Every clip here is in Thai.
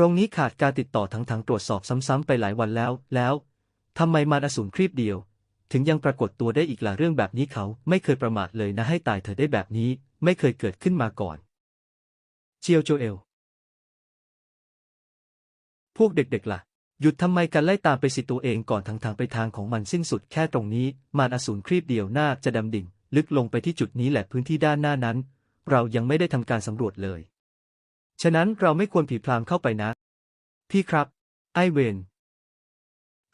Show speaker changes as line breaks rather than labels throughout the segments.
ตรงนี้ขาดการติดต่อทั้งทางตรวจสอบซ้ำๆไปหลายวันแล้ว แล้วทำไมมารอสูรครีบเดียว ถึงยังปรากฏตัวได้อีกล่ะเรื่องแบบนี้เขาไม่เคยประมาทเลยนะให้ตายเธอได้แบบนี้ไม่เคยเกิดขึ้นมาก่อนเจียวโจเอล พวกเด็กๆล่ะ หยุดทำไมกันไล่ตามไปสิตัวเองก่อนทางทางไปทางของมันสิ้นสุดแค่ตรงนี้ มารอสูรครีบเดียวน่าจะดำดิ่ง ลึกลงไปที่จุดนี้แหละพื้นที่ด้านหน้านั้น เรายังไม่ได้ทำการสำรวจเลย ฉะนั้นเราไม่ควรผีพรามเข้าไปนะ พี่ครับ ไอเวน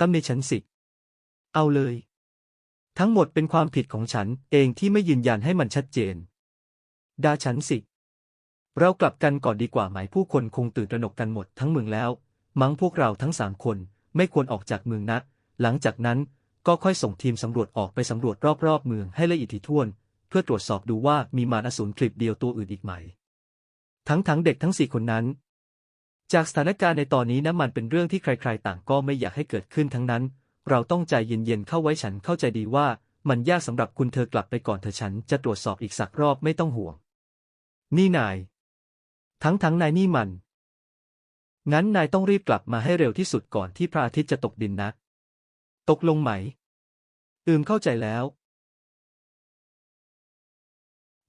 ตำหนิฉันสิ เอาเลย ทั้งหมดเป็นความผิดของฉันเองที่ไม่ยืนยันให้มันชัดเจนด่าฉันสิ เรากลับกันก่อนดีกว่าไหมผู้คนคงตื่นตระหนกกันหมดทั้งเมืองแล้ว มั้งพวกเราทั้งสามคนไม่ควรออกจากเมืองนะหลังจากนั้นก็ค่อยส่งทีมสำรวจออกไปสำรวจรอบๆเมืองให้ละเอียดถี่ถ้วน เพื่อตรวจสอบดูว่ามีมารอสูรคลิปเดียวตัวอื่นอีกไหม ทั้งทั้งเด็กทั้งสี่คนนั้น จากสถานการณ์ในตอนนี้นะมันเป็นเรื่องที่ใครๆ ต่างก็ไม่อยากให้เกิดขึ้นทั้งนั้น เราต้องใจเย็นๆเข้าไว้ฉันเข้าใจดีว่ามันยากสำหรับคุณเธอกลับไปก่อนเธอฉันจะตรวจสอบอีกสักรอบไม่ต้องห่วง นี่นาย ทั้งทั้งนายนี่มัน งั้นนายต้องรีบกลับมาให้เร็วที่สุดก่อนที่พระอาทิตย์จะตกดินนะ ตกลงไหม อืมเข้าใจแล้ว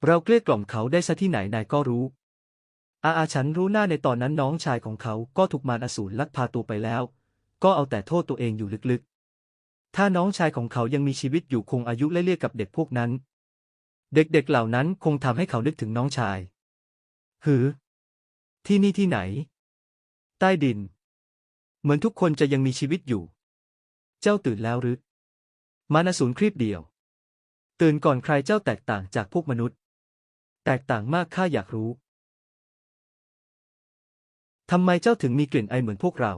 เราเกลี้ยกล่อมเขาได้ซะที่ไหนนายก็รู้ อาอาฉันรู้หน้าในตอนนั้นน้องชายของเขาก็ถูกมารอสูรลักพาตัวไปแล้ว ก็เอาแต่โทษตัวเองอยู่ลึกๆ ถ้าน้องชายของเขายังมีชีวิตอยู่คงอายุไล่เลี่ยกับเด็กพวกนั้น เด็กๆเหล่านั้นคงทำให้เขานึกถึงน้องชาย หือ ที่นี่ที่ไหน ใต้ดิน เหมือนทุกคนจะยังมีชีวิตอยู่ เจ้าตื่นแล้วหรือมารอสูรครีบเดียว ตื่นก่อนใครเจ้าแตกต่างจากพวกมนุษย์ แตกต่างมากข้าอยากรู้ ทำไมเจ้าถึงมีกลิ่นไอเหมือนพวกเรา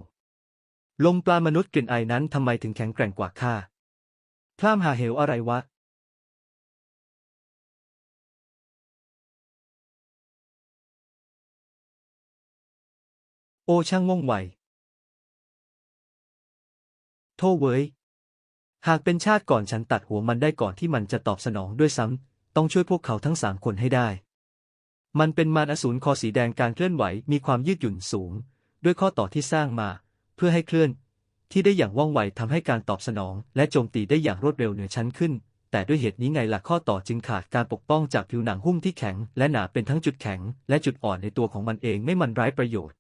ลมปลามนุษย์กลิ่นไอนั้นทำไมถึงแข็งแกร่งกว่าข้าพร่ามหาเหวอะไรวะ โอช่างว่องไว โทเว้ย หากเป็นชาติก่อนฉันตัดหัวมันได้ก่อนที่มันจะตอบสนองด้วยซ้ำ ต้องช่วยพวกเขาทั้งสามคนให้ได้ มันเป็นมารอสูรคอสีแดงการเคลื่อนไหวมีความยืดหยุ่นสูง ด้วยข้อต่อที่สร้างมา เพื่อให้เคลื่อน ที่ได้อย่างว่องไวทำให้การตอบสนอง และโจมตีได้อย่างรวดเร็วเหนือชั้นขึ้น แต่ด้วยเหตุนี้ไงหลักข้อต่อจึงขาดการปกป้องจากผิวหนังหุ้มที่แข็ง และหนาเป็นทั้งจุดแข็ง และจุดอ่อนในตัวของมันเองไม่มันร้ายประโยชน์